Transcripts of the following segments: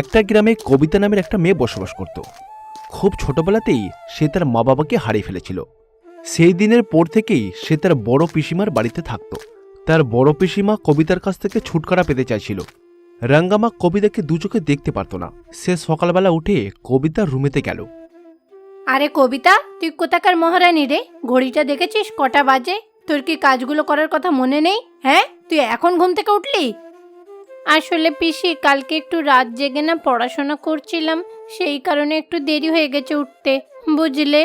একটা গ্রামে কবিতা নামের একটা মেয়ে বসবাস করত। খুব ছোটবেলাতেই সে তার মা বাবাকে হারিয়ে ফেলেছিল। সেই দিনের পর থেকেই সে তার বড় পিসিমার বাড়িতে থাকত। তার বড় পিসিমা কবিতার কাছ থেকে ছুটকারা পেতে চাইছিল। রাঙ্গামা কবিতাকে দু চোখে দেখতে পারত না। সে সকালবেলা উঠে কবিতার রুমেতে গেল। আরে কবিতা, তুই কোথাকার মহারানী রে? ঘড়িটা দেখেছিস? কটা বাজে? তোর কি কাজগুলো করার কথা মনে নেই? হ্যাঁ? তুই এখন ঘুম থেকে উঠলি? আসলে পিসি, কালকে একটু রাত জেগে না পড়াশোনা করছিলাম, সেই কারণে একটু দেরি হয়ে গেছে উঠতে, বুঝলে?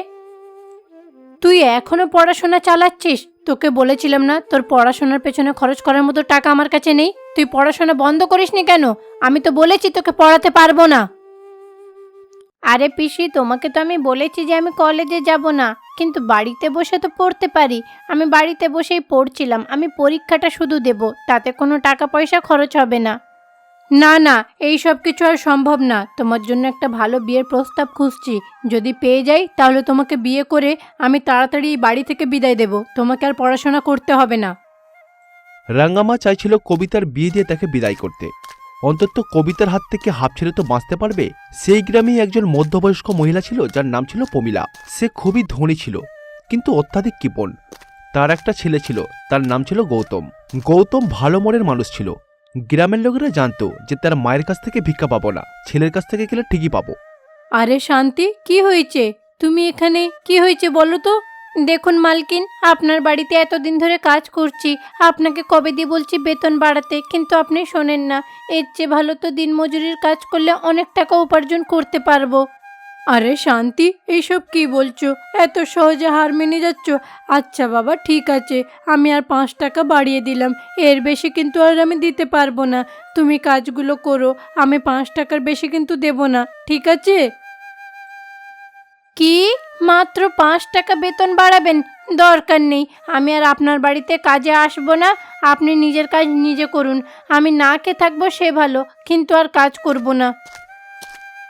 তুই এখনও পড়াশোনা চালাচ্ছিস? তোকে বলেছিলাম না তোর পড়াশোনার পেছনে খরচ করার মতো টাকা আমার কাছে নেই? তুই পড়াশোনা বন্ধ করিসনি কেন? আমি তো বলেছি তোকে পড়াতে পারব না। আরে পিসি, তোমাকে তো আমি বলেছি যে আমি কলেজে যাব না। কিন্তু বাড়িতে বসে তো পড়তে পারি। আমি বাড়িতে বসেই পড়ছিলাম। আমি পরীক্ষাটা শুধু দেব। তাতে কোনো টাকা পয়সা খরচ হবে না। না না, এই সব কিছু আর সম্ভব না। তোমার জন্য একটা ভালো বিয়ের প্রস্তাব খুঁজছি। যদি পেয়ে যাই, তাহলে তোমাকে বিয়ে করে আমি তাড়াতাড়ি বাড়ি থেকে বিদায় দেব। তোমাকে আর পড়াশোনা করতে হবে না। রাঙ্গামা চাইছিল কবিতার বিয়ে দিয়ে তাকে বিদায় করতে। অন্তত কবিতার হাত থেকে হাফ ছেড়ে তো বাঁচতে পারবে। সেই গ্রামেই একজন মধ্যবয়স্ক মহিলা ছিল, যার নাম ছিল পমিলা সে খুবই ধনী ছিল, কিন্তু অত্যাধিক কৃপণ। তার একটা ছেলে ছিল, তার নাম ছিল গৌতম। গৌতম ভালো মনের মানুষ ছিল। গ্রামের লোকেরা জানতো যে তার মায়ের কাছ থেকে ভিক্ষা পাবো না, ছেলের কাছ থেকে গেলে ঠিকই পাবো। আরে শান্তি, কি হয়েছে? তুমি এখানে, কি হয়েছে বলো তো? দেখুন মালকিন, আপনার বাড়িতে এতদিন ধরে কাজ করছি। আপনাকে কবে দিয়ে বলছি বেতন বাড়াতে, কিন্তু আপনি শোনেন না। এর চেয়ে ভালো তো দিনমজুরির কাজ করলে অনেক টাকা উপার্জন করতে পারব। আরে শান্তি এইসব কি বলছো? এত সহজে হার মেনে যাচ্ছ? আচ্ছা বাবা, ঠিক আছে। আমি আর পাঁচ টাকা বাড়িয়ে দিলাম। এর বেশি কিন্তু আর আমি দিতে পারব না। তুমি কাজগুলো করো, আমি পাঁচ টাকার বেশি কিন্তু দেব না। ঠিক আছে? কি? মাত্র পাঁচ টাকা বেতন বাড়াবেন দরকার নেই। আমি আর আপনার বাড়িতে কাজে আসব না আপনি নিজের কাজ নিজে করুন। আমি না খেয়ে থাকব সে ভালো কিন্তু আর কাজ করব না।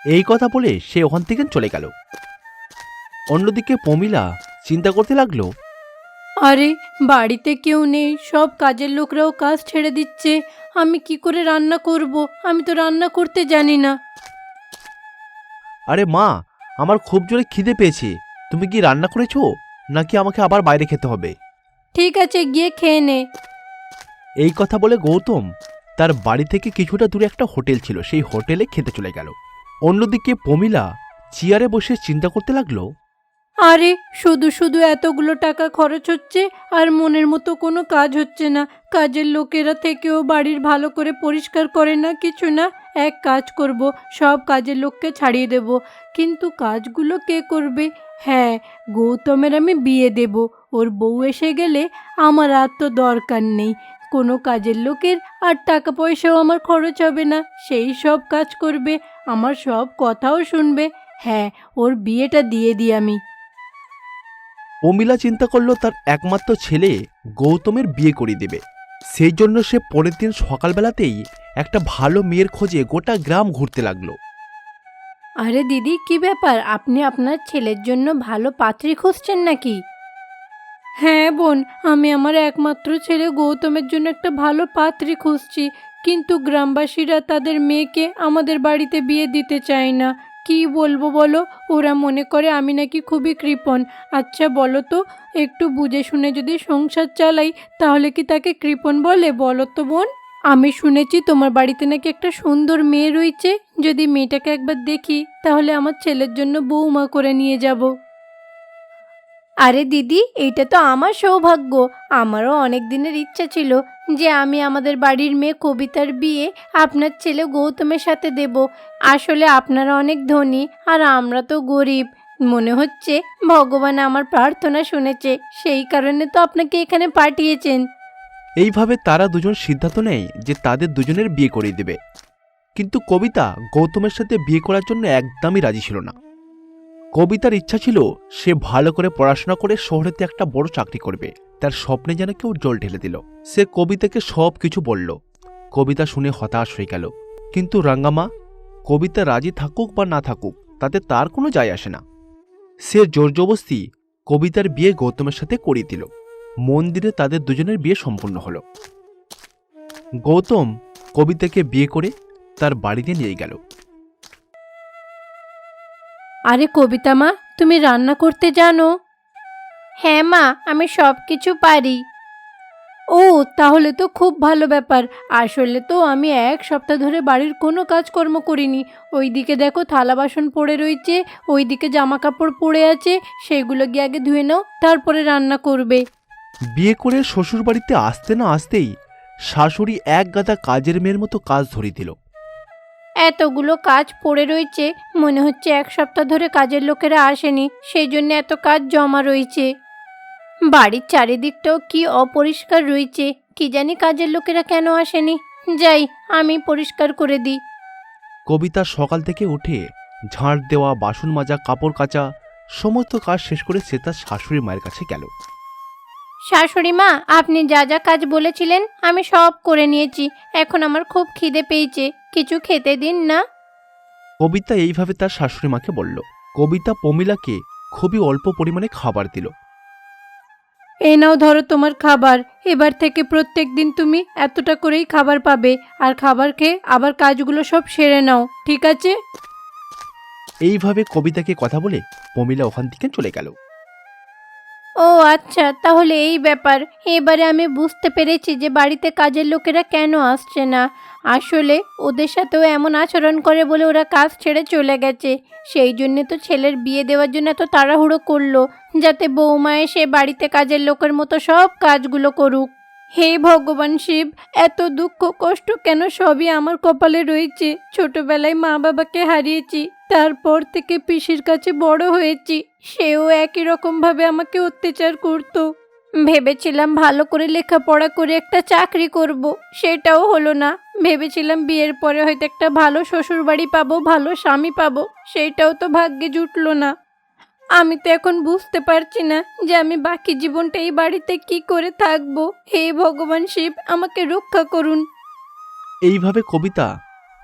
এই কথা বলে সে ওখান থেকে চলে গেল। অন্যদিকে পমিলা চিন্তা করতে লাগল আরে বাড়িতে কেউ নেই সব কাজের লোকরাও কাজ ছেড়ে দিচ্ছে। আমি কি করে রান্না করব? আমি তো রান্না করতে জানি না। আরে মা আমার খুব জোরে খিদে পেয়েছে। তুমি কি রান্না করেছ? নাকি আমাকে আবার বাইরে খেতে হবে? ঠিক আছে গিয়ে খেয়ে নে। এই কথা বলে গৌতম তার বাড়ি থেকে কিছুটা দূরে একটা হোটেল ছিল। সেই হোটেলে খেতে চলে গেল। অন্যদিকে পমিলা চেয়ারে বসে চিন্তা করতে লাগল। আরে শুধু শুধু এতগুলো টাকা খরচ হচ্ছে আর মনের মতো কোনো কাজ হচ্ছে না। কাজের লোকেরা থেকেও বাড়ির ভালো করে পরিষ্কার করে না কিছু না। এক কাজ করব, সব কাজের লোককে ছাড়িয়ে দেব। কিন্তু কাজগুলো কে করবে? হ্যাঁ গৌতমের আমি বিয়ে দেব। ওর বউ এসে গেলে আমার আর তো দরকার নেই। কোনো কাজের লোকের আর টাকা পয়সাও আমার খরচ হবে না। সেই সব কাজ করবে, আমার সব কথাও শুনবে। হ্যাঁ ওর বিয়েটা দিয়ে দিই আমি। অমিলা চিন্তা করল তার একমাত্র ছেলে গৌতমের বিয়ে করিয়ে দেবে। সেই জন্য সে পরের দিন সকালবেলাতেই একটা ভালো মেয়ের খোঁজে গোটা গ্রাম ঘুরতে লাগল। আরে দিদি, কি ব্যাপার? আপনি আপনার ছেলের জন্য ভালো পাত্রী খুঁজছেন নাকি? হ্যাঁ বোন, আমি আমার একমাত্র ছেলে গৌতমের জন্য একটা ভালো পাত্রী খুঁজছি, কিন্তু গ্রামবাসীরা তাদের মেয়েকে আমাদের বাড়িতে বিয়ে দিতে চায় না। কি বলব বলো? ওরা মনে করে আমি নাকি খুবই কৃপণ। আচ্ছা বলো তো, একটু বুঝে শুনে যদি সংসার চালাই, তাহলে কি তাকে কৃপণ বলে? বলো তো বোন। আমি শুনেছি তোমার বাড়িতে নাকি একটা সুন্দর মেয়ে রয়েছে। যদি মেয়েটাকে একবার দেখি, তাহলে আমার ছেলের জন্য বৌমা করে নিয়ে যাব। আরে দিদি এইটা তো আমার সৌভাগ্য। আমারও অনেক দিনের ইচ্ছা ছিল যে আমি আমাদের বাড়ির মেয়ে কবিতার বিয়ে আপনার ছেলে গৌতমের সাথে দেব। আসলে আপনারা অনেক ধনী আর আমরা তো গরিব। মনে হচ্ছে ভগবান আমার প্রার্থনা শুনেছে, সেই কারণে তো আপনাকে এখানে পাঠিয়েছেন। এইভাবে তারা দুজন সিদ্ধান্ত নেয় যে তাদের দুজনের বিয়ে করিয়ে দেবে। কিন্তু কবিতা গৌতমের সাথে বিয়ে করার জন্য একদমই রাজি ছিল না। কবিতার ইচ্ছা ছিল সে ভালো করে পড়াশোনা করে শহরেতে একটা বড় চাকরি করবে। তার স্বপ্নে যেন কেউ জল ঢেলে দিল। সে কবিতাকে সব কিছু বলল। কবিতা শুনে হতাশ হয়ে গেল। কিন্তু রাঙ্গামা, কবিতা রাজি থাকুক বা না থাকুক, তাতে তার কোনো যায় আসে না। সে জোর জবস্তি কবিতার বিয়ে গৌতমের সাথে করিয়ে দিল। মন্দিরে তাদের দুজনের বিয়ে সম্পূর্ণ হলো। গৌতম কবিতাকে বিয়ে করে তার বাড়িতে নিয়ে গেল। আরে কবিতা মা তুমি রান্না করতে জানো? হ্যাঁ মা আমি সব কিছু পারি। ও তাহলে তো খুব ভালো ব্যাপার। আসলে তো আমি এক সপ্তাহ ধরে বাড়ির কোনো কাজকর্ম করিনি। ওইদিকে দেখো থালা বাসন পড়ে রয়েছে ওইদিকে জামা কাপড় পড়ে আছে সেগুলো গিয়ে আগে ধুয়ে নাও তারপরে রান্না করবে। বিয়ে করে শ্বশুর বাড়িতে আসতে না আসতেই শাশুড়ি এক গাদা কাজের মেয়ের মতো কাজ ধরিয়ে দিল। এতগুলো কাজ পড়ে রয়েছে, মনে হচ্ছে এক সপ্তাহ ধরে কাজের লোকেরা আসেনি, সেই জন্য এত কাজ জমা রয়েছে। বাড়ির চারিদিকটাও কি অপরিষ্কার রয়েছে, কি জানি কাজের লোকেরা কেন আসেনি। যাই, আমি পরিষ্কার করে দিই। কবিতা সকাল থেকে উঠে ঝাঁট দেওয়া, বাসন মাজা, কাপড় কাচা, সমস্ত কাজ শেষ করে সে তার শাশুড়ি মায়ের কাছে গেল। শাশুড়ি মা আপনি যা যা কাজ বলেছিলেন আমি সব করে নিয়েছি। এখন আমার খুব খিদে পেয়েছে। কিছু খেতে দিন না। কবিতা এইভাবে তার শাশুড়ি মাকে বলল। কবিতা পমিলাকে খুবই অল্প পরিমাণে খাবার দিল। এই নাও ধরো তোমার খাবার। এবার থেকে প্রত্যেক দিন তুমি এতটা করেই খাবার পাবে। আর খাবার খেয়ে আবার কাজগুলো সব সেরে নাও ঠিক আছে? এইভাবে কবিতাকে কথা বলে পমিলা ওখান থেকে চলে গেল। ও আচ্ছা তাহলে এই ব্যাপার। এবারে আমি বুঝতে পেরেছি যে বাড়িতে কাজের লোকেরা কেন আসছে না। আসলে ওদের সাথেও এমন আচরণ করে বলে ওরা কাজ ছেড়ে চলে গেছে। সেই জন্যে তো ছেলের বিয়ে দেওয়ার জন্য এত তাড়াহুড়ো করল, যাতে বৌমা এসে বাড়িতে কাজের লোকের মতো সব কাজগুলো করুক। হে ভগবান শিব, এত দুঃখ কষ্ট কেন সবই আমার কপালে রয়েছে? ছোটবেলায় মা বাবাকে হারিয়েছি তারপর থেকে পিসির কাছে বড় হয়েছি। সেও একই রকমভাবে আমাকে অত্যাচার করত। ভেবেছিলাম ভালো করে লেখাপড়া করে একটা চাকরি করব। সেটাও হলো না। ভেবেছিলাম বিয়ের পরে হয়তো একটা ভালো শ্বশুর বাড়ি পাবো, ভালো স্বামী পাবো। সেটাও তো ভাগ্যে জুটলো না। আমি তো এখন বুঝতে পারছি না যে আমি বাকি জীবনটা এই বাড়িতে কি করে থাকব। হে ভগবান শিব, আমাকে রক্ষা করুন। এইভাবে কবিতা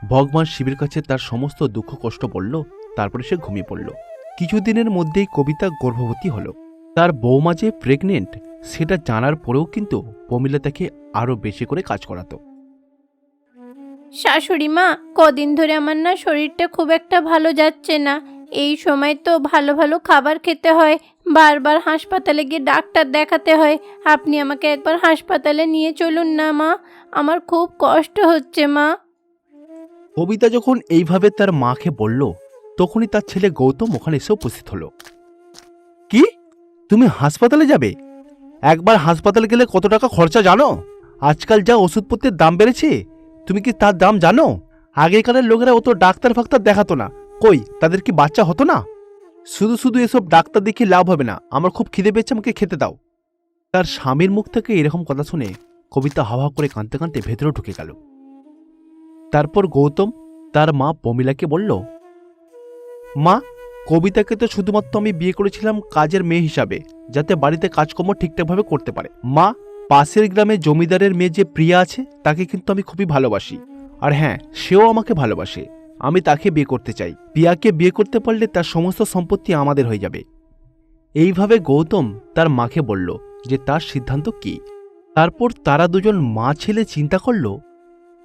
ভগবান শিবের কাছে তার সমস্ত দুঃখ, কষ্ট বলল, তারপরে সে ঘুমিয়ে পড়ল। কিছুদিনের মধ্যেই কবিতা গর্ভবতী হলো। তার বৌমা যে প্রেগনেন্ট সেটা জানার পরেও কিন্তু পমিলা তাকে আরও বেশি করে কাজ করাতো। শাশুড়ি মা, কদিন ধরে আমার না শরীরটা খুব একটা ভালো যাচ্ছে না। এই সময় তো ভালো ভালো খাবার খেতে হয়, বারবার হাসপাতালে গিয়ে ডাক্তার দেখাতে হয়। আপনি আমাকে একবার হাসপাতালে নিয়ে চলুন না মা, আমার খুব কষ্ট হচ্ছে মা। কবিতা যখন এইভাবে তার মাকে বলল, তখনই তার ছেলে গৌতম ওখানে এসে উপস্থিত হলো। কি? তুমি হাসপাতালে যাবে? একবার হাসপাতালে গেলে কত টাকা খরচা জানো? আজকাল যা ওষুধপত্রের দাম বেড়েছে, তুমি কি তার দাম জানো? আগেকারের লোকেরা অত ডাক্তার ফাক্তার দেখাতো না। কই, তাদের কি বাচ্চা হতো না? শুধু শুধু এসব ডাক্তার দেখিয়ে লাভ হবে না। আমার খুব খিদে পেয়েছে, আমাকে খেতে দাও। তার স্বামীর মুখ থেকে এরকম কথা শুনে কবিতা হাওয়া করে কাঁদতে কাঁদতে ভেতরে ঢুকে গেল। তারপর গৌতম তার মা পমিলাকে বলল, মা, কবিতাকে তো শুধুমাত্র আমি বিয়ে করেছিলাম কাজের মেয়ে হিসাবে, যাতে বাড়িতে কাজকর্ম ঠিকঠাকভাবে করতে পারে। মা, পাশের গ্রামে জমিদারের মেয়ে যে প্রিয়া আছে, তাকে কিন্তু আমি খুবই ভালোবাসি। আর হ্যাঁ সেও আমাকে ভালোবাসে। আমি তাকে বিয়ে করতে চাই। প্রিয়াকে বিয়ে করতে পারলে তার সমস্ত সম্পত্তি আমাদের হয়ে যাবে। এইভাবে গৌতম তার মাকে বলল যে, তার সিদ্ধান্ত কি? তারপর তারা দুজন মা ছেলে চিন্তা করল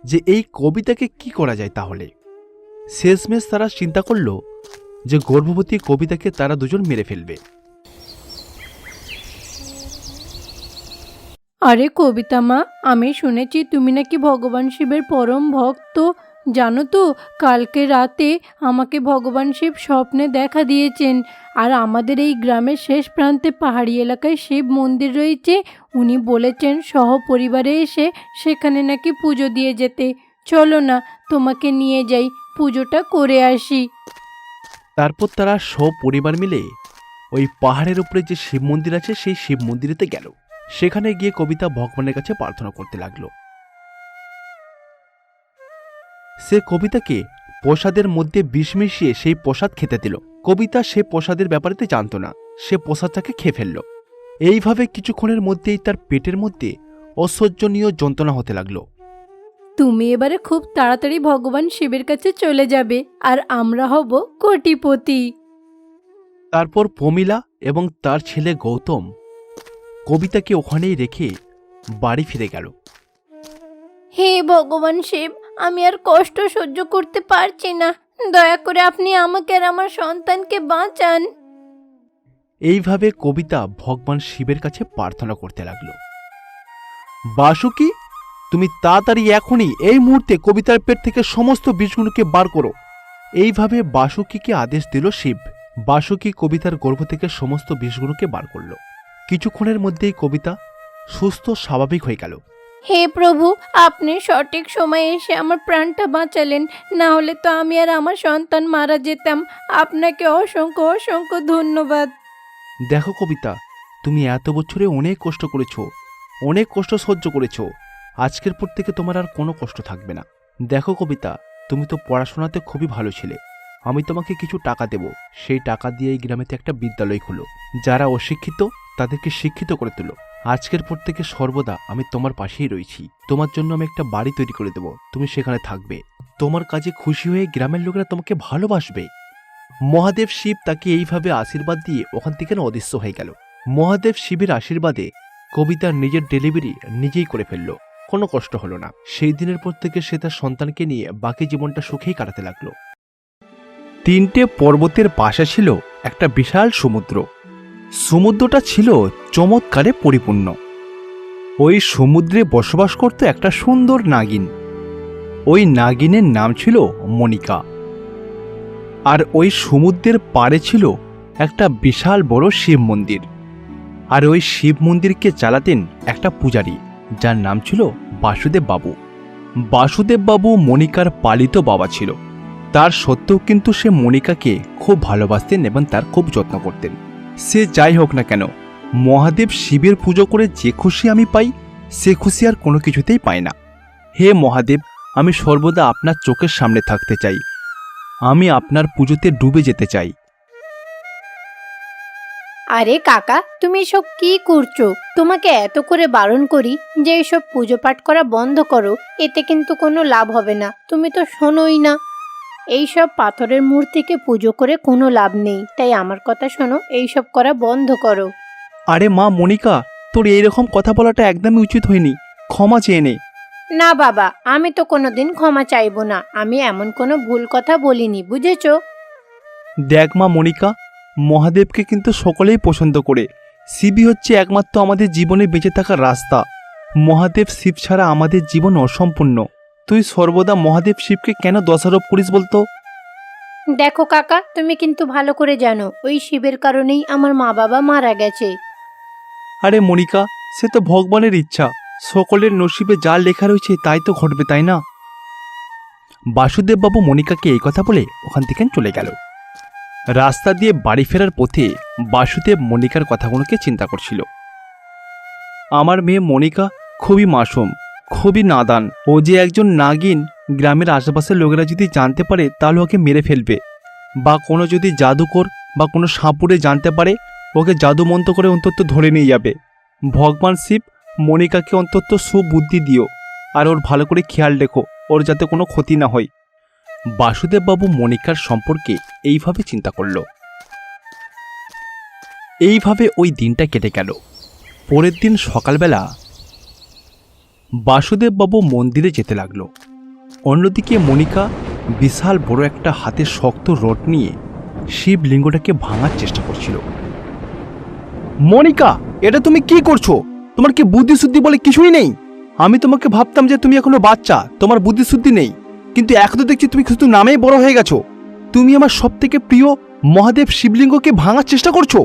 যে এই কবিতাকে কি করা যায় তাহলে? শেষমেশ তারা চিন্তা করল যে গর্ভবতী কবিতাকে তারা দুজন মেরে ফেলবে। আরে কবিতা মা, আমি শুনেছি তুমি নাকি ভগবান শিবের পরম ভক্ত। জানো তো, কালকে রাতে আমাকে ভগবান শিব স্বপ্নে দেখা দিয়েছেন। আর আমাদের এই গ্রামের শেষ প্রান্তে পাহাড়ি এলাকায় শিব মন্দির রয়েছে। উনি বলেছেন সহপরিবারে এসে সেখানে নাকি পুজো দিয়ে যেতে। চলো না, তোমাকে নিয়ে যাই, পুজোটা করে আসি। তারপর তারা সপরিবার মিলে ওই পাহাড়ের উপরে যে শিব মন্দির আছে, সেই শিব মন্দিরেতে গেল। সেখানে গিয়ে কবিতা ভগবানের কাছে প্রার্থনা করতে লাগল। সে কবিতাকে প্রসাদের মধ্যে বিষ মিশিয়ে সেই প্রসাদ খেতে দিল। কবিতা সে প্রসাদের ব্যাপারেতে জানতো না সে প্রসাদটাকে খেয়ে ফেলল। এইভাবে কিছুক্ষণের মধ্যেই তার পেটের মধ্যে অসহ্যনীয় যন্ত্রণা হতে লাগল। তুমি এবারে খুব তাড়াতাড়ি ভগবান শিবের কাছে চলে যাবে আর আমরা হব কোটিপতি। তারপর পমিলা এবং তার ছেলে গৌতম কবিতাকে ওখানেই রেখে বাড়ি ফিরে গেল। হে ভগবান শিব আমি আর কষ্ট সহ্য করতে পারছি না। দয়া করে আপনি আমাকে আর আমার সন্তানকে বাঁচান। এইভাবে কবিতা ভগবান শিবের কাছে প্রার্থনা করতে লাগল। বাসুকি তুমি তাড়াতাড়ি এখনই এই মুহূর্তে কবিতার পেট থেকে সমস্ত বীজগুলোকে বার করো। এইভাবে বাসুকিকে আদেশ দিল শিব। বাসুকি কবিতার গর্ভ থেকে সমস্ত বিষগুলোকে বার করল। কিছুক্ষণের মধ্যেই কবিতা সুস্থ স্বাভাবিক হয়ে গেল। হে প্রভু, আপনি সঠিক সময়ে এসে আমার প্রাণটা বাঁচালেন। না হলে তো আমি আর আমার সন্তান মারা যেতাম। আপনাকে অসংখ্য অসংখ্য ধন্যবাদ। দেখো কবিতা, তুমি এত বছরে অনেক কষ্ট করেছ, অনেক কষ্ট সহ্য করেছ। আজকের পর থেকে তোমার আর কোনো কষ্ট থাকবে না। দেখো কবিতা, তুমি তো পড়াশোনাতে খুবই ভালো ছিলে। আমি তোমাকে কিছু টাকা দেব। সেই টাকা দিয়ে এই গ্রামেতে একটা বিদ্যালয় খুলো। যারা অশিক্ষিত, তাদেরকে শিক্ষিত করে তুলো। আজকের পর থেকে সর্বদা আমি তোমার পাশেই রয়েছি। তোমার জন্য আমি একটা বাড়ি তৈরি করে দেব। তুমি সেখানে থাকবে। তোমার কাজে খুশি হয়ে গ্রামের লোকেরা তোমাকে ভালোবাসবে। মহাদেব শিব তাকে এইভাবে আশীর্বাদ দিয়ে ওখান থেকে না অদৃশ্য হয়ে গেল। মহাদেব শিবের আশীর্বাদে কবিতা নিজের ডেলিভারি নিজেই করে ফেলল। কোনো কষ্ট হলো না। সেই দিনের পর থেকে সে তার সন্তানকে নিয়ে বাকি জীবনটা সুখেই কাটাতে লাগল। তিনটে পর্বতের পাশে ছিল একটা বিশাল সমুদ্র। সমুদ্রটা ছিল চমৎকারে পরিপূর্ণ। ওই সমুদ্রে বসবাস করত একটা সুন্দর নাগিন। ওই নাগিনের নাম ছিল মনিকা। আর ওই সমুদ্রের পাড়ে ছিল একটা বিশাল বড় শিব মন্দির। আর ওই শিব মন্দিরকে চালাতেন একটা পূজারী, যার নাম ছিল বাসুদেব বাবু। বাসুদেব বাবু মনিকার পালিত বাবা ছিল। তার সত্ত্বেও কিন্তু সে মনিকাকে খুব ভালোবাসতেন এবং তার খুব যত্ন করতেন। সে যাই হোক না কেন, মহাদেব শিবের পুজো করে যে খুশি আমি পাই, সে খুশি আর কোনো কিছুতেই পাই না। হে মহাদেব, আমি সর্বদা আপনার চোখের সামনে থাকতে চাই। আমি আপনার পুজোতে ডুবে যেতে চাই। আরে কাকা, তুমি এসব কি করছ? তোমাকে এত করে বারণ করি যে এসব পুজো পাঠ করা বন্ধ করো, এতে কিন্তু কোনো লাভ হবে না। তুমি তো শোনোই না। এইসব পাথরের মূর্তিকে পুজো করে কোনো লাভ নেই। তাই আমার কথা শোনো এইসব করা বন্ধ করো। আরে মা মনিকা তোর এইরকম কথা বলাটা একদমই উচিত হয়নি। ক্ষমা চেয়ে নে। না বাবা আমি তো কোনোদিন ক্ষমা চাইব না। আমি এমন কোনো ভুল কথা বলিনি বুঝেছ? দেখ মা মনিকা মহাদেবকে কিন্তু সকলেই পছন্দ করে। শিবই হচ্ছে একমাত্র আমাদের জীবনে বেঁচে থাকার রাস্তা। মহাদেব শিব ছাড়া আমাদের জীবন অসম্পূর্ণ। তুই সর্বদা মহাদেব শিবকে কেন দোষারোপ করিস বলতো? দেখো কাকা তুমি কিন্তু ভালো করে জানো ওই শিবের কারণেই আমার মা বাবা মারা গেছে। আরে মনিকা সে তো ভগবানের ইচ্ছা সকলের নসিবে যা লেখা রয়েছে তাই তো ঘটবে তাই না? বাসুদেববাবু মনিকাকে এই কথা বলে ওখান থেকে চলে গেল। রাস্তা দিয়ে বাড়ি ফেরার পথে বাসুদেব মনিকার কথাগুলোকে চিন্তা করছিল। আমার মেয়ে মনিকা খুবই মাসুম খুবই নাদান। ও যে একজন নাগিন, গ্রামের আশেপাশের লোকেরা যদি জানতে পারে, তাহলে ওকে মেরে ফেলবে। বা কোনো যদি জাদুকর বা কোনো সাপুরে জানতে পারে, ওকে জাদু মন্ত্র করে অন্তত ধরে নিয়ে যাবে। ভগবান শিব মনিকাকে অন্তত সুবুদ্ধি দিও, আর ওর ভালো করে খেয়াল রেখো, ওর যাতে কোনো ক্ষতি না হয়। বাসুদেববাবু মনিকার সম্পর্কে এইভাবে চিন্তা করল। এইভাবে ওই দিনটা কেটে গেল। পরের দিন সকালবেলা বাসুদেববাবু মন্দিরে যেতে লাগল। অন্যদিকে মনিকা বিশাল বড় একটা হাতে শক্ত রড নিয়ে শিবলিঙ্গটাকে ভাঙার চেষ্টা করছিল। মনিকা এটা তুমি কি করছ? তোমার কি বুদ্ধি শুদ্ধি বলে কিছুই নেই? আমি তোমাকে ভাবতাম যে তুমি এখনও বাচ্চা, তোমার বুদ্ধি শুদ্ধি নেই। কিন্তু এখন তো দেখছি তুমি শুধু নামেই বড় হয়ে গেছো। তুমি আমার সব থেকে প্রিয় মহাদেব শিবলিঙ্গকে ভাঙার চেষ্টা করছ।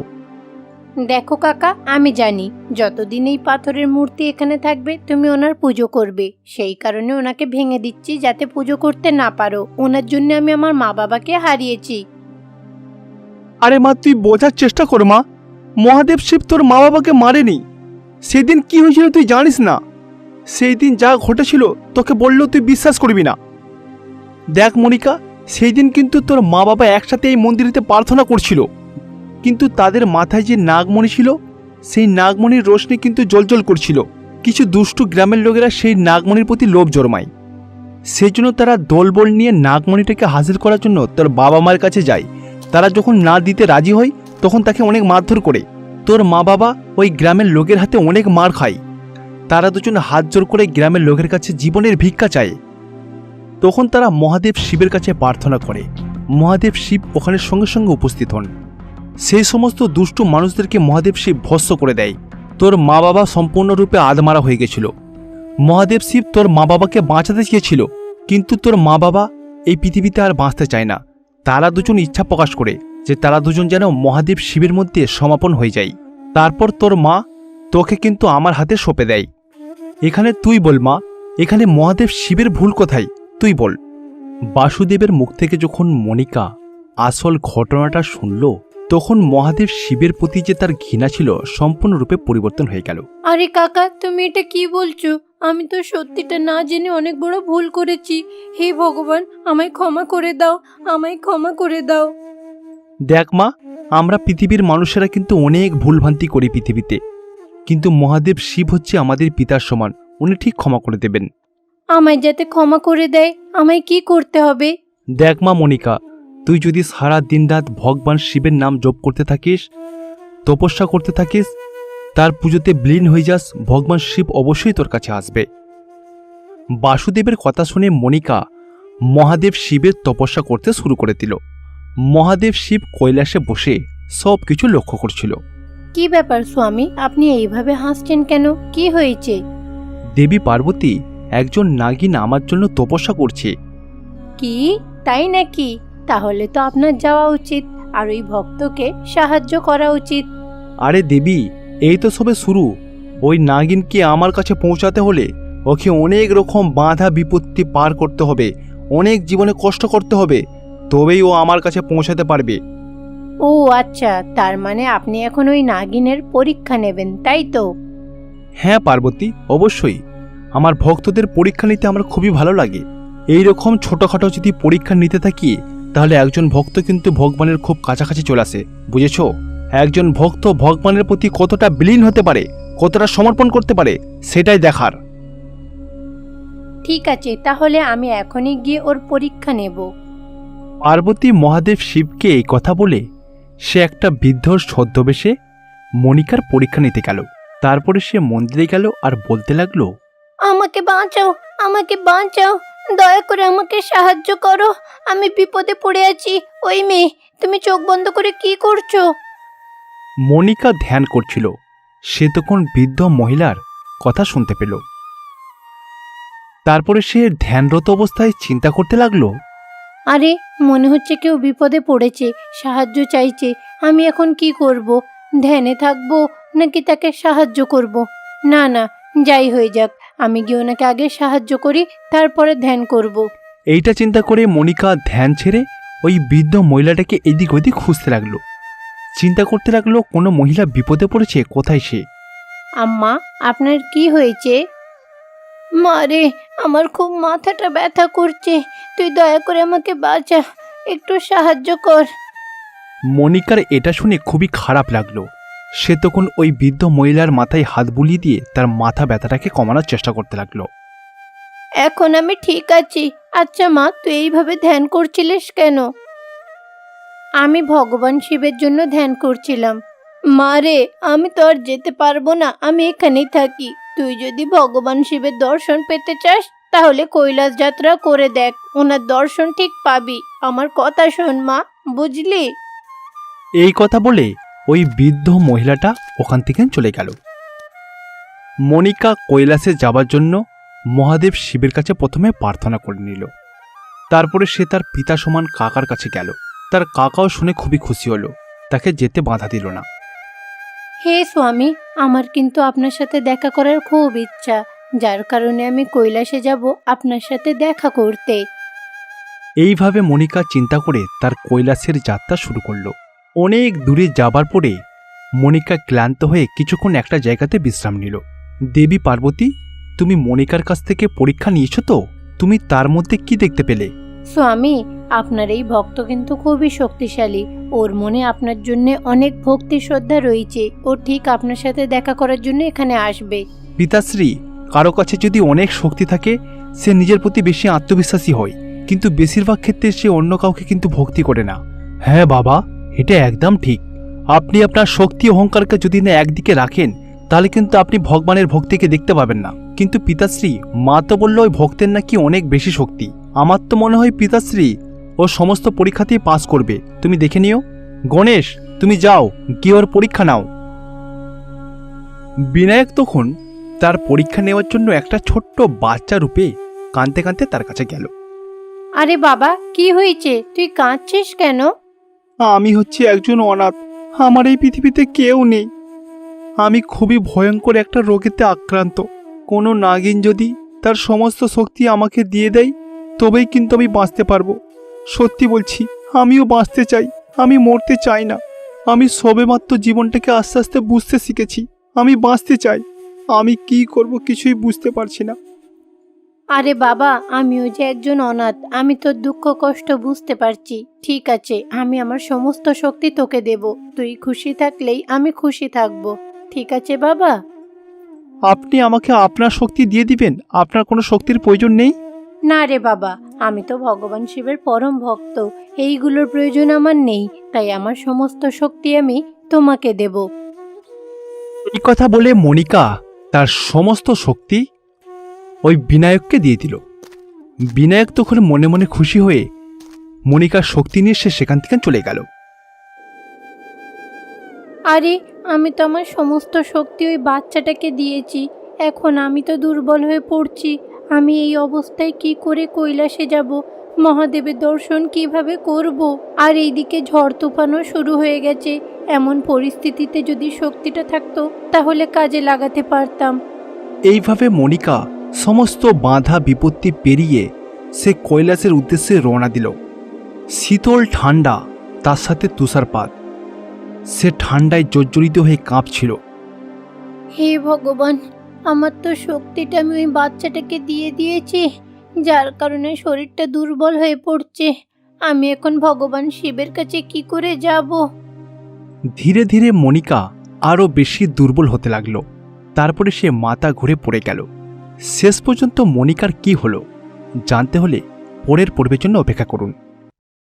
দেখো কাকা, আমি জানি, যতদিন এই পাথরের মূর্তি এখানে থাকবে, তুমি ওনার পুজো করবে। সেই কারণে ওনাকে ভেঙে দিচ্ছি যাতে পুজো করতে না পারো। ওনার জন্য আমি আমার মা বাবাকে হারিয়েছি। আরে মা, তুই বোঝার চেষ্টা কর মা। মহাদেব শিব তোর মা বাবাকে মারেনি। সেদিন কি হয়েছিল তুই জানিস না? সেই দিন যা ঘটেছিল, তোকে বললেও তুই বিশ্বাস করবি না। দেখ মনিকা সেই দিন কিন্তু তোর মা বাবা একসাথে এই মন্দিরেতে প্রার্থনা করছিল। কিন্তু তাদের মাথায় যে নাগমণি ছিল, সেই নাগমণির রোশনি কিন্তু জলজল করছিল। কিছু দুষ্টু গ্রামের লোকেরা সেই নাগমণির প্রতি লোভ জন্মায়। সেই জন্য তারা দলবল নিয়ে নাগমণিটাকে হাজির করার জন্য তোর বাবা মার কাছে যায়। তারা যখন না দিতে রাজি হয়, তখন তাকে অনেক মারধর করে। তোর মা বাবা ওই গ্রামের লোকের হাতে অনেক মার খায়। তারা দুজন হাত জোর করে গ্রামের লোকের কাছে জীবনের ভিক্ষা চায়। তখন তারা মহাদেব শিবের কাছে প্রার্থনা করে। মহাদেব শিব ওখানে সঙ্গে সঙ্গে উপস্থিত হন। সেই সমস্ত দুষ্ট মানুষদেরকে মহাদেব শিব ভস্য করে দেয়। তোর মা বাবা সম্পূর্ণরূপে আদমারা হয়ে গেছিল। মহাদেব শিব তোর মা বাবাকে বাঁচাতে চেয়েছিল, কিন্তু তোর মা বাবা এই পৃথিবীতে আর বাঁচতে চায় না। তারা দুজন ইচ্ছা প্রকাশ করে যে তারা দুজন যেন মহাদেব শিবের মধ্যে সমাপন হয়ে যায়। তারপর তোর মা তোকে কিন্তু আমার হাতে সঁপে দেয়। এখানে তুই বল মা, এখানে মহাদেব শিবের ভুল কোথায়? তুই বল। বাসুদেবের মুখ থেকে যখন মনিকা আসল ঘটনাটা শুনল তখন মহাদেব শিবের প্রতি যে তার ঘৃণা ছিল সম্পূর্ণরূপে পরিবর্তন হয়ে গেল। আরে কাকা তুমি এটা কি বলছো? আমি তো সত্যিটা না জেনে অনেক বড় ভুল করেছি। হে ভগবান আমায় ক্ষমা করে দাও আমায় ক্ষমা করে দাও। দেখ মা আমরা পৃথিবীর মানুষেরা কিন্তু অনেক ভুলভ্রান্তি করি পৃথিবীতে। কিন্তু মহাদেব শিব হচ্ছে আমাদের পিতার সমান উনি ঠিক ক্ষমা করে দেবেন। আমায় যাতে ক্ষমা করে দেয় আমায় কি করতে হবে? দেখ মা মনিকা তুই যদি সারা দিন রাত ভগবান শিবের নাম জপ করতে থাকিস তপস্যা করতে থাকিস তার পুজোতে বিলীন হয়ে যাস ভগবান শিব অবশ্যই তোর কাছে আসবে। বাসুদেবের কথা শুনে মনিকা মহাদেব শিবের তপস্যা করতে শুরু করে দিল। মহাদেব শিব কৈলাসে বসে সব কিছু লক্ষ্য করছিল। কি ব্যাপার স্বামী? আপনি এইভাবে হাসছেন কেন? কি হয়েছে? দেবী পার্বতী একজন নাগিন আমার জন্য তপস্যা করছে। কি? তাই নাকি? তাহলে তো আপনার যাওয়া উচিত আর ওই ভক্তকে সাহায্য করা উচিত। আরে দেবী এই তো সবে শুরু। ওই নাগিনকে আমার কাছে পৌঁছাতে হলে ওকে অনেক রকম বাধা বিপত্তি পার করতে হবে অনেক জীবনে কষ্ট করতে হবে তবেই ও আমার কাছে পৌঁছাতে পারবে। ও আচ্ছা তার মানে আপনি এখন ওই নাগিনের পরীক্ষা নেবেন তাই তো? হ্যাঁ পার্বতী অবশ্যই। আমার ভক্তদের পরীক্ষা নিতে আমার খুবই ভালো লাগে। এই রকম ছোটোখাটো যদি পরীক্ষা নিতে থাকি তাহলে একজন ভক্ত কিন্তু ভগবানের খুব কাছাকাছি চলে আসে বুঝেছ? একজন ভক্ত ভগবানের প্রতি কতটা বিলীন হতে পারে কতটা সমর্পণ করতে পারে সেটাই দেখার। ঠিক আছে তাহলে আমি এখনই গিয়ে ওর পরীক্ষা নেব। পার্বতী মহাদেব শিবকে এই কথা বলে সে একটা বৃদ্ধর ছদ্মবেশে মনিকার পরীক্ষা নিতে গেল। তারপরে সে মন্দিরে গেল আর বলতে লাগল আমাকে বাঁচাও আমাকে বাঁচাও দয়া করে আমাকে সাহায্য করো। আমি বিপদে পড়ে আছি। ওই মেয়ে তুমি চোখ বন্ধ করে কি করছ? মনিকা ধ্যান করছিল। সে তখন বৃদ্ধ মহিলার কথা শুনতে পেল। তারপরে সে ধ্যানরত অবস্থায় চিন্তা করতে লাগল। আরে মনে হচ্ছে কেউ বিপদে পড়েছে সাহায্য চাইছে। আমি এখন কি করব? ধ্যানে থাকব নাকি তাকে সাহায্য করব? না না যাই হয়ে যাক। আমি গিয়ে ওনাকে আগে সাহায্য করি তারপরে ধ্যান করব। এইটা চিন্তা করে মনিকা ধ্যান ছেড়ে ওই বৃদ্ধ মহিলাটাকে এদিক ওদিক খুঁজতে লাগল। চিন্তা করতে লাগল কোনো মহিলা বিপদে পড়েছে কোথায় সে? আম্মা আপনার কি হয়েছে? মারে আমার খুব মাথাটা ব্যথা করছে। তুই দয়া করে আমাকে বাঁচা একটু সাহায্য কর। মনিকার এটা শুনে খুবই খারাপ লাগল। সে তখন ওই বৃদ্ধ মহিলার মাথায় হাত বুলিয়ে দিয়ে তার মাথা ব্যথাটাকে কমানোর চেষ্টা করতে লাগল। এখন আমি ঠিক আছি। আচ্ছা মা তুই এইভাবে ধ্যান করছিলিস কেন? আমি ভগবান শিবের জন্য ধ্যান করছিলাম। মা রে আমি তো আর যেতে পারব না আমি এখানেই থাকি। তুই যদি ভগবান শিবের দর্শন পেতে চাস তাহলে কৈলাস যাত্রা করে দেখ। ওনার দর্শন ঠিক পাবি। আমার কথা শোন মা বুঝলি? এই কথা বলে ওই বৃদ্ধ মহিলাটা ওখান থেকে চলে গেল। মনিকা কৈলাসে যাবার জন্য মহাদেব শিবের কাছে প্রথমে প্রার্থনা করে নিল। তারপরে সে তার পিতা সমান কাকার কাছে গেল। তার কাকাও শুনে খুবই খুশি হলো। তাকে যেতে বাধা দিল না। হে স্বামী আমার কিন্তু আপনার সাথে দেখা করার খুব ইচ্ছা। যার কারণে আমি কৈলাসে যাব আপনার সাথে দেখা করতে। এইভাবে মনিকা চিন্তা করে তার কৈলাসের যাত্রা শুরু করল। অনেক দূরে যাবার পরে মনিকা ক্লান্ত হয়ে কিছুক্ষণ একটা জায়গাতে বিশ্রাম নিল। দেবী পার্বতী তুমি মনিকার কাছ থেকে পরীক্ষা নিয়েছো তো? তুমি তার মধ্যে কি দেখতে পেলে? স্বামী আপনার এই ভক্ত কিন্তু খুবই শক্তিশালী। ওর মনে আপনার জন্য অনেক ভক্তি শ্রদ্ধা রয়েছে। ও ঠিক আপনার সাথে দেখা করার জন্য এখানে আসবে। পিতাশ্রী কারও কাছে যদি অনেক শক্তি থাকে সে নিজের প্রতি বেশি আত্মবিশ্বাসী হয়। কিন্তু বেশিরভাগ ক্ষেত্রে সে অন্য কাউকে কিন্তু ভক্তি করে না। হ্যাঁ বাবা এটা একদম ঠিক। আপনি আপনার শক্তি অহংকারকে যদি না একদিকে রাখেন, তাহলে কিন্তু আপনি ভগবানের ভক্তিকে দেখতে পাবেন না। কিন্তু পিতাশ্রী, মা তো বলল ওই ভক্তের নাকি অনেক বেশি শক্তি। আমার তো মনে হয় পিতাশ্রী ও সমস্ত পরীক্ষাতেই পাস করবে। তুমি দেখে নিও। গণেশ, তুমি যাও, গিয়ে ওর পরীক্ষা নাও। বিনায়ক তখন তার পরীক্ষা নেওয়ার জন্য একটা ছোট্ট বাচ্চা রূপে কাঁদতে কাঁদতে তার কাছে গেল। আরে বাবা, কি হয়েছে? তুই কাঁদছিস কেন? আমি হচ্ছি একজন অনাথ। আমার এই পৃথিবীতে কেউ নেই। আমি খুবই ভয়ঙ্কর একটা রোগেতে আক্রান্ত। কোনো নাগিন যদি তার সমস্ত শক্তি আমাকে দিয়ে দেয়, তবেই কিন্তু আমি বাঁচতে পারব। সত্যি বলছি, আমিও বাঁচতে চাই। আমি মরতে চাই না। আমি সবেমাত্র জীবনটাকে আস্তে আস্তে বুঝতে শিখেছি। আমি বাঁচতে চাই। আমি কি করব কিছুই বুঝতে পারছি না। আরে বাবা আমিও যে একজন অনাথ আমি তোর দুঃখ কষ্ট বুঝতে পারছি। ঠিক আছে আমি আমার সমস্ত শক্তি তোকে দেব। তুই খুশি থাকলেই আমি খুশি থাকব। ঠিক আছে বাবা? আপনি আমাকে আপনার শক্তি দিয়ে দিবেন? আপনার কোনো শক্তির প্রয়োজন নেই? না রে বাবা আমি তো ভগবান শিবের পরম ভক্ত এইগুলোর প্রয়োজন আমার নেই তাই আমার সমস্ত শক্তি আমি তোমাকে দেব। এই কথা বলে মনিকা তার সমস্ত শক্তি ওই বিনায়ককে দিয়ে দিল বিনায়ক তখন মনে মনে খুশি হয়ে মনিকার শক্তি নিয়ে সে সেখান থেকে চলে গেল। আরে আমি তো আমার সমস্ত শক্তি ওই বাচ্চাটাকে দিয়েছি। এখন আমি তো দুর্বল হয়ে পড়ছি। আমি এই অবস্থায় কি করে কৈলাসে যাব? মহাদেবের দর্শন কীভাবে করব? আর এইদিকে ঝড় তুফানও শুরু হয়ে গেছে। এমন পরিস্থিতিতে যদি শক্তিটা থাকতো তাহলে কাজে লাগাতে পারতাম। এইভাবে মনিকা সমস্ত বাধা বিপত্তি পেরিয়ে সে কৈলাসের উদ্দেশ্যে রওনা দিল। শীতল ঠান্ডা তার সাথে তুষারপাত। সে ঠান্ডায় জর্জরিত হয়ে কাঁপছিল। হে ভগবান আমার তো শক্তিটা আমি ওই বাচ্চাটাকে দিয়ে দিয়েছি যার কারণে শরীরটা দুর্বল হয়ে পড়ছে। আমি এখন ভগবান শিবের কাছে কি করে যাব? ধীরে ধীরে মনিকা আরও বেশি দুর্বল হতে লাগল। তারপরে সে মাথা ঘুরে পড়ে গেল। শেষ পর্যন্ত মনিকার কি হলো জানতে হলে পরের পর্বের জন্য অপেক্ষা করুন।